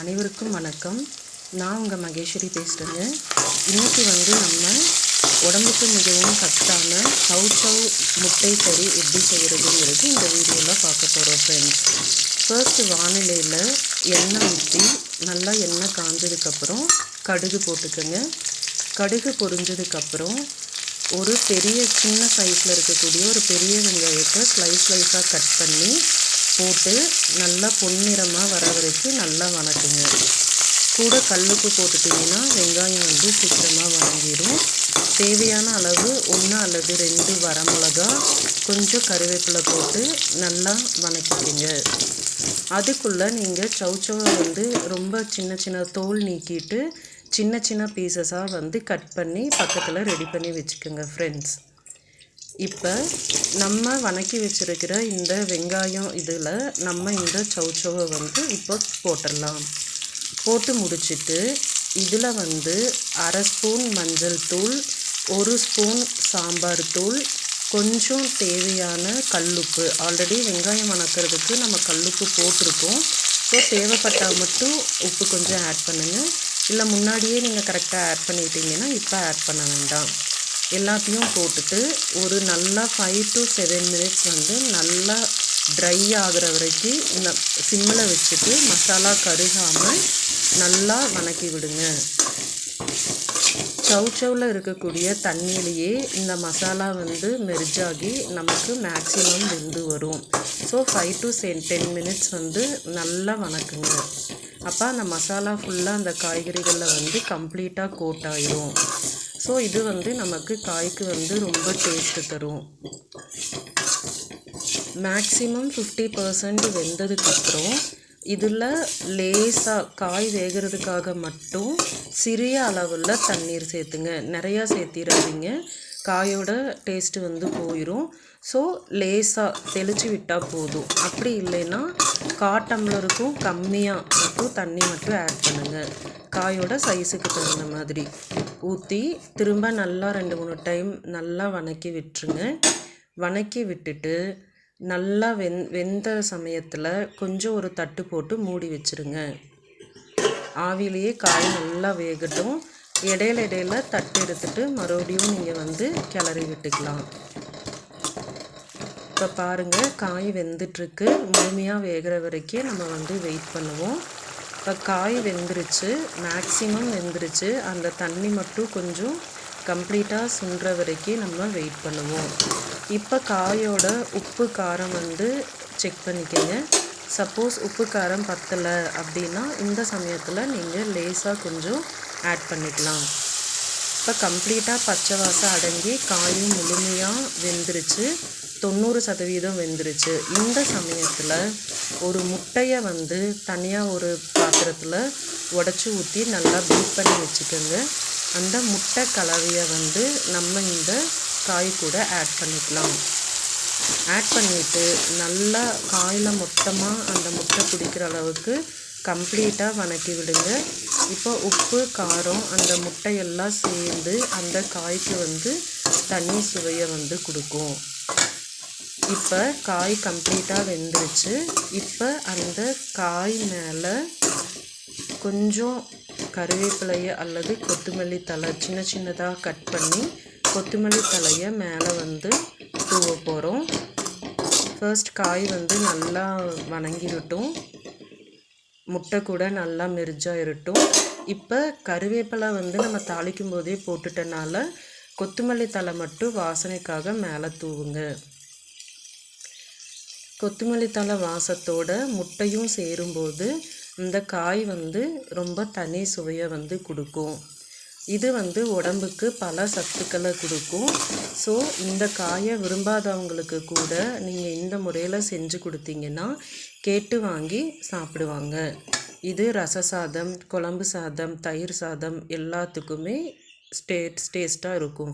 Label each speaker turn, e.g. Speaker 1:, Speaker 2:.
Speaker 1: அனைவருக்கும் வணக்கம். நான் உங்கள் மகேஸ்வரி பேசுகிறேங்க இன்றைக்கி வந்து நம்ம உடம்புக்கு மிகவும் சத்தான சவு சவு முட்டை கறி எப்படி செய்கிறதுங்கிறது இந்த வீடியோவில் பார்க்க போகிறோம் ஃப்ரெண்ட்ஸ் ஃபர்ஸ்ட்டு வானிலையில் எண்ணெய் ஊற்றி நல்லா எண்ணெய் காஞ்சதுக்கப்புறம் கடுகு போட்டுக்கோங்க. கடுகு பொரிஞ்சதுக்கப்புறம் ஒரு பெரிய சின்ன சைஸில் இருக்கக்கூடிய ஒரு பெரிய வெங்காயத்தை ஸ்லைஸ் ஸ்லைஸாக கட் பண்ணி போட்டு நல்லா பொன்னிறமாக வர வரைக்கும் நல்லா கூட கல்லுப்பு போட்டுட்டிங்கன்னா வெங்காயம் வந்து சீக்கிரமாக வணங்கிடும் தேவையான அளவு ஒன்று அல்லது ரெண்டு வரமிளகா கொஞ்சம் கருவேப்பிலை போட்டு நல்லா வணக்கிக்கோங்க. அதுக்குள்ளே நீங்கள் சவுச்சவை வந்து ரொம்ப சின்ன சின்ன தோல் நீக்கிட்டு சின்ன சின்ன பீசஸாக வந்து கட் பண்ணி பக்கத்தில் ரெடி பண்ணி வச்சுக்கோங்க ஃப்ரெண்ட்ஸ் இப்போ நம்ம வணக்கி வச்சுருக்கிற இந்த வெங்காயம் இதில் நம்ம இந்த சவுச்சவை வந்து இப்போ போட்டுடலாம். போட்டு முடிச்சுட்டு இதில் வந்து அரை ஸ்பூன் மஞ்சள் தூள் ஒரு ஸ்பூன் சாம்பார் தூள் கொஞ்சம் தேவையான கல்லுப்பு. ஆல்ரெடி வெங்காயம் வணக்கிறதுக்கு நம்ம கல்லுப்பு போட்டிருக்கோம். ஸோ தேவைப்பட்டால் மட்டும் உப்பு கொஞ்சம் ஆட் பண்ணுங்கள் இல்லை முன்னாடியே நீங்கள் கரெக்டாக ஆட் பண்ணிட்டீங்கன்னா இப்போ ஆட் பண்ண வேண்டாம். எல்லாத்தையும் போட்டுட்டு ஒரு நல்லா ஃபைவ் டு செவன் மினிட்ஸ் வந்து நல்லா ட்ரை ஆகிற வரைக்கும் இந்த சிம்மில் வச்சுட்டு மசாலா கருகாமல் நல்லா வணக்கி விடுங்க. சவுச்சவில் இருக்கக்கூடிய தண்ணியிலேயே இந்த மசாலா வந்து மெர்ஜாகி நமக்கு மேக்ஸிமம் வெந்து வரும். ஸோ ஃபைவ் டு சென் டென் மினிட்ஸ் வந்து நல்லா வணக்குங்க. அப்போ அந்த மசாலா ஃபுல்லாக அந்த காய்கறிகளில் வந்து கம்ப்ளீட்டாக கோட் ஆயிரும். ஸோ இது வந்து நமக்கு காய்க்கு வந்து ரொம்ப டேஸ்ட்டு தரும். மேக்ஸிமம் ஃபிஃப்டி பர்சன்ட் வெந்ததுக்கப்புறம் இதில் லேசாக காய் வேகிறதுக்காக மட்டும் சிறிய அளவில் தண்ணீர் சேர்த்துங்க. நிறையா சேர்த்திடாதீங்க. காயோட டேஸ்ட்டு வந்து போயிடும் ஸோ லேசாக தெளித்து விட்டால் போதும். அப்படி இல்லைன்னா காட்டம்லருக்கும் கம்மியாக மட்டும் தண்ணி மட்டும் ஆட் பண்ணுங்கள் காயோட சைஸுக்கு தகுந்த மாதிரி. ஊற்றி திரும்ப நல்லா ரெண்டு மூணு டைம் நல்லா வணக்கி விட்டுருங்க. வணக்கி விட்டுட்டு நல்லா வெந் வெந்த சமயத்தில் கொஞ்சம் ஒரு தட்டு போட்டு மூடி வச்சுருங்க. ஆவிலேயே காய் நல்லா வேகட்டும். இடையில இடையில தட்டு எடுத்துட்டு மறுபடியும் நீங்கள் வந்து கிளறி விட்டுக்கலாம். இப்போ பாருங்கள் காய் வெந்துட்டுருக்கு. முழுமையாக வேகிற வரைக்கும் நம்ம வந்து வெயிட் பண்ணுவோம். இப்போ காய் வெந்துருச்சு மேக்ஸிமம் வெந்துருச்சு. அந்த தண்ணி மட்டும் கொஞ்சம் கம்ப்ளீட்டாக சுண்டுற வரைக்கும் நம்ம வெயிட் பண்ணுவோம். இப்போ காயோட உப்பு காரம் வந்து செக் பண்ணிக்கோங்க. சப்போஸ் உப்பு காரம் பத்தலை அப்படின்னா இந்த சமயத்தில் நீங்கள் லேஸாக கொஞ்சம் ஆட் பண்ணிக்கலாம். இப்போ கம்ப்ளீட்டாக பச்சை வாசம் அடங்கி காயும் முழுமையாக வெந்துருச்சு. தொண்ணூறு சதவீதம் வெந்துருச்சு. இந்த சமயத்தில் ஒரு முட்டையை வந்து தனியாக ஒரு பாத்திரத்தில் உடச்சி ஊற்றி நல்லா பீட் பண்ணி வச்சுக்கோங்க. அந்த முட்டை கலவையை வந்து நம்ம இந்த காய் கூட ஆட் பண்ணிக்கலாம். ஆட் பண்ணிவிட்டு நல்லா காயில் மொத்தமாக அந்த முட்டை பிடிக்கிற அளவுக்கு கம்ப்ளீட்டாக வணக்கி விடுங்க. இப்போ உப்பு காரம் அந்த முட்டையெல்லாம் சேர்ந்து அந்த காய்க்கு வந்து தண்ணி சுவையை வந்து கொடுக்கும். இப்போ காய் கம்ப்ளீட்டாக வெந்துருச்சு. இப்போ அந்த காய் மேலே கொஞ்சம் கருவேப்பிலையை அல்லது கொத்தமல்லி தலை சின்ன சின்னதாக கட் பண்ணி கொத்தமல்லி தலையை மேலே வந்து தூவ போகிறோம். ஃபர்ஸ்ட் காய் வந்து நல்லா வணங்கிடட்டும். முட்டை கூட நல்லா மெரிஜாக இருட்டும் இப்போ கருவேப்பிலை வந்து நம்ம தாளிக்கும் போதே போட்டுட்டனால கொத்தமல்லி தலை மட்டும் வாசனைக்காக மேலே தூவுங்க. கொத்தமல்லி தலை வாசத்தோட முட்டையும் சேரும்போது இந்த காய் வந்து ரொம்ப தனி சுவையை வந்து கொடுக்கும். இது வந்து உடம்புக்கு பல சத்துக்களை கொடுக்கும். ஸோ இந்த காயை விரும்பாதவங்களுக்கு கூட நீங்கள் இந்த முறையில் செஞ்சு கொடுத்தீங்கன்னா கேட்டு வாங்கி சாப்பிடுவாங்க. இது ரச சாதம் குழம்பு சாதம் தயிர் சாதம் எல்லாத்துக்குமே ஸ்டே டேஸ்ட்டாக இருக்கும்.